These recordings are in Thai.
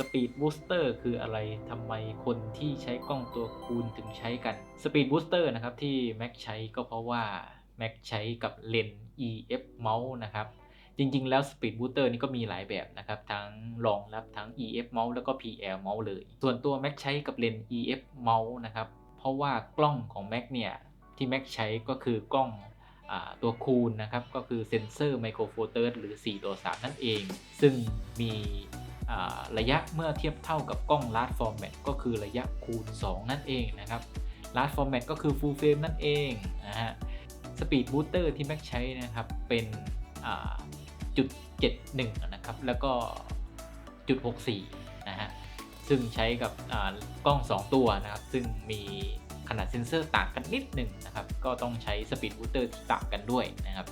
Speed Booster คืออะไรทำไมคนที่ใช้กล้องตัวคูณถึงใช้กัน Speed Booster นะครับที่ Mac ใช้ก็เพราะว่า Mac ใช้กับเลนส์ EF Mouse นะครับ จริงๆ แล้ว Speed Booster นี่ก็มีหลายแบบนะครับ ทั้งรองรับทั้ง EF Mouse แล้วก็ PL Mouse เลย ส่วนตัว Mac ใช้กับเลนส์ EF Mouse นะครับ เพราะว่ากล้องของ Mac เนี่ย ที่ Mac ใช้ก็คือกล้องอตัวคูณนะครับ ก็คือเซนเซอร์ไมโครโฟเตอร์หรือ 4 ตัว 3 นั่นเอง ซึ่งมี ระยะเมื่อเทียบเท่ากับกล้อง large format ก็คือระยะคูณ 2 นั่นเองนะครับ large format ก็คือ full frame นั่นเองนะฮะ speed booster ที่ Mac ใช้นะครับเป็นจุด71นะครับแล้วก็จุด64นะฮะซึ่งใช้กับกล้อง 2 ตัวนะครับซึ่งมีขนาดเซ็นเซอร์ต่างกันนิดหนึ่งนะครับก็ต้องใช้ speed booster ที่ต่างกันด้วยนะครับ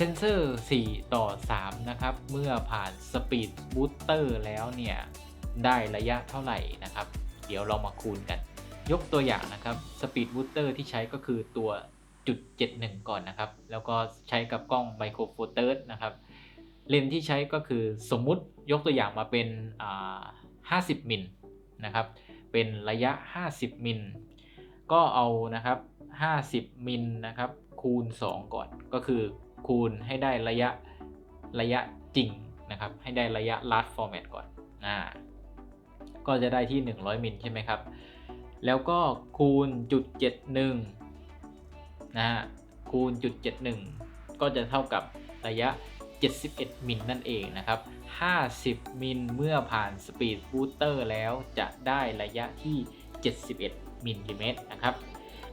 เซนเซอร์ 4 ต่อ 3 นะครับ เมื่อผ่าน Speed Booster แล้วเนี่ย ได้ระยะเท่าไหร่นะครับ เดี๋ยวเรามาคูณกัน ยกตัวอย่างนะครับ Speed Booster ที่ใช้ก็คือตัวจุด71 ก่อนนะครับ แล้วก็ใช้กับกล้อง Micro Four Third นะครับ เลนส์ที่ใช้ก็คือสมมุติยกตัวอย่างมาเป็นอ่า50 มิลนะครับ เป็นระยะ 50 มิล ก็เอานะครับ 50 มิลนะครับ คูณ 2 ก่อนก็คือ คูณให้ได้ระยะระยะจริงนะครับ ให้ได้ระยะ large format ก่อนอ่าก็จะได้ที่ 100 มิลใช่ไหมครับ แล้วก็คูณจุด71นะฮะคูณจุด71ก็จะเท่ากับระยะ 71 มิลนั่นเองนะครับ 50 มิลเมื่อผ่าน Speed Booster แล้วจะได้ระยะที่ 71 มิลลิเมตรนะครับ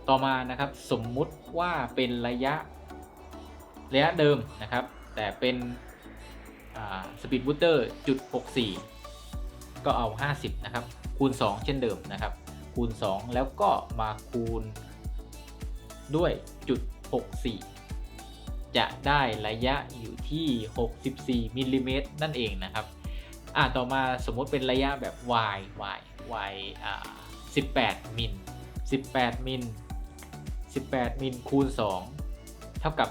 ต่อมานะครับสมมุติว่าเป็นระยะ ระยะเดิมนะครับ แต่เป็นสปีดบูสเตอร์จุด64 ก็เอา 50 นะครับ คูณ 2 เช่นเดิมนะครับ คูณ 2 แล้วก็มาคูณด้วยจุด64 จะได้ระยะอยู่ที่ 64มิลลิเมตรนั่นเองนะครับอ่าต่อมาสมมติเป็นระยะแบบ y y y อ่า18มิล18มิล18มิลคูณ 2 เท่ากับ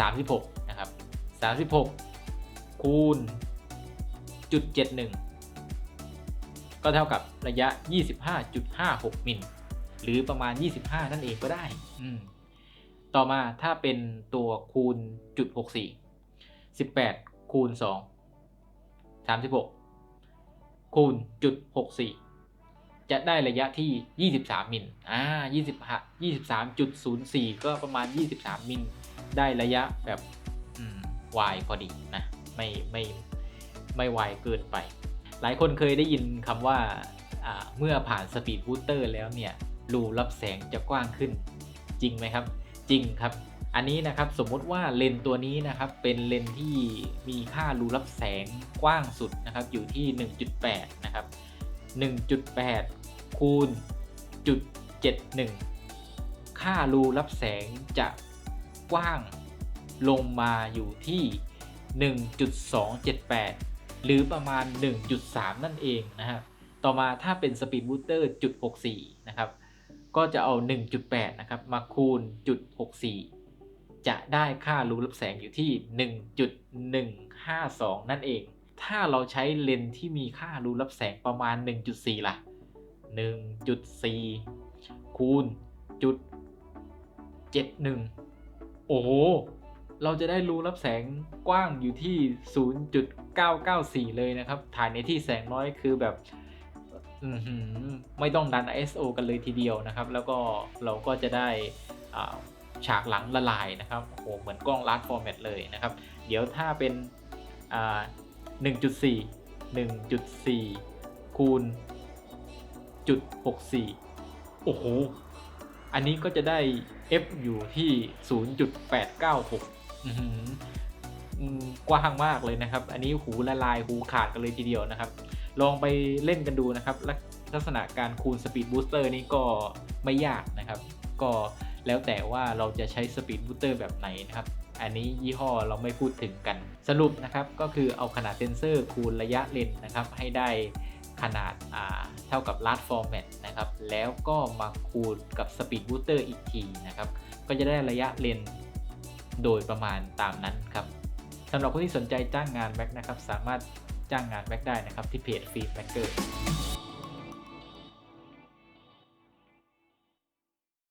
36 นะครับ 36 คูณจุด71 ก็เท่ากับระยะ 25.56 มิล หรือประมาณ 25 นั่นเองก็ได้ ต่อมาถ้าเป็นตัวคูณจุด64 18 คูณ 2 36 คูณจุด64 จะได้ระยะที่ 23 มิลอ่า25 23.04 ก็ประมาณ 23 มิล ได้ระยะแบบวายพอดีนะ ไม่ไม่ไม่วายเกินไป หลายคนเคยได้ยินคำว่าเมื่อผ่านสปีดบูสเตอร์แล้วเนี่ย รูรับแสงจะกว้างขึ้น จริงไหมครับ จริงครับ อันนี้นะครับสมมติว่าเลนตัวนี้นะครับ เป็นเลนที่มีค่ารูรับแสงกว้างสุดนะครับ อยู่ที่ 1.8 นะครับ 1.8 คูณจุด71 ค่ารูรับแสงจะกว้างลงมาอยู่ที่ 1.278 หรือประมาณ 1.3 นั่นเองนะครับ ต่อมาถ้าเป็นสปีดบูสเตอร์จุด64 นะครับ ก็จะเอา 1.8 นะครับ มาคูณจุด64 จะได้ค่ารูรับแสงอยู่ที่ 1.152 นั่นเอง ถ้าเราใช้เลนส์ที่มีค่ารูรับแสงประมาณ 1.4 ล่ะ 1.4 คูณจุด71 โอ้โห เราจะได้รูรับแสงกว้างอยู่ที่ 0.994 เลยนะครับ ถ่ายในที่แสงน้อยคือแบบไม่ต้องดัน ISO กันเลยทีเดียวนะครับ แล้วก็เราก็จะได้ฉากหลังละลายนะครับ โอ้โห เหมือนกล้อง large format เลยนะครับ เดี๋ยวถ้าเป็น 1.4 1.4 คูณจุด64 โอ้โห อันนี้ก็จะได้ F อยู่ที่ 0.896อื้อหืออืมกว้างมากเลยนะครับ อันนี้หูละลายหูขาดกันเลยทีเดียวนะครับ ลองไปเล่นกันดูนะครับ ลักลักษณะการคูณสปีดบูสเตอร์นี่ก็ไม่ยากนะครับ ก็แล้วแต่ว่าเราจะใช้สปีดบูสเตอร์แบบไหนนะครับ อันนี้ยี่ห้อเราไม่พูดถึงกัน สรุปนะครับก็คือเอาขนาดเซนเซอร์คูณระยะเลนส์นะครับให้ได้ขนาดเท่ากับ large format นะครับ แล้วก็มาคูณกับ speed booster อีกทีนะครับ ก็จะได้ระยะเลนโดยประมาณตามนั้นครับสำหรับผู้ที่สนใจจ้างงาน Mac นะครับ สามารถจ้างงานแม็กได้นะครับที่เพจฟิล์มแม็กเกอร์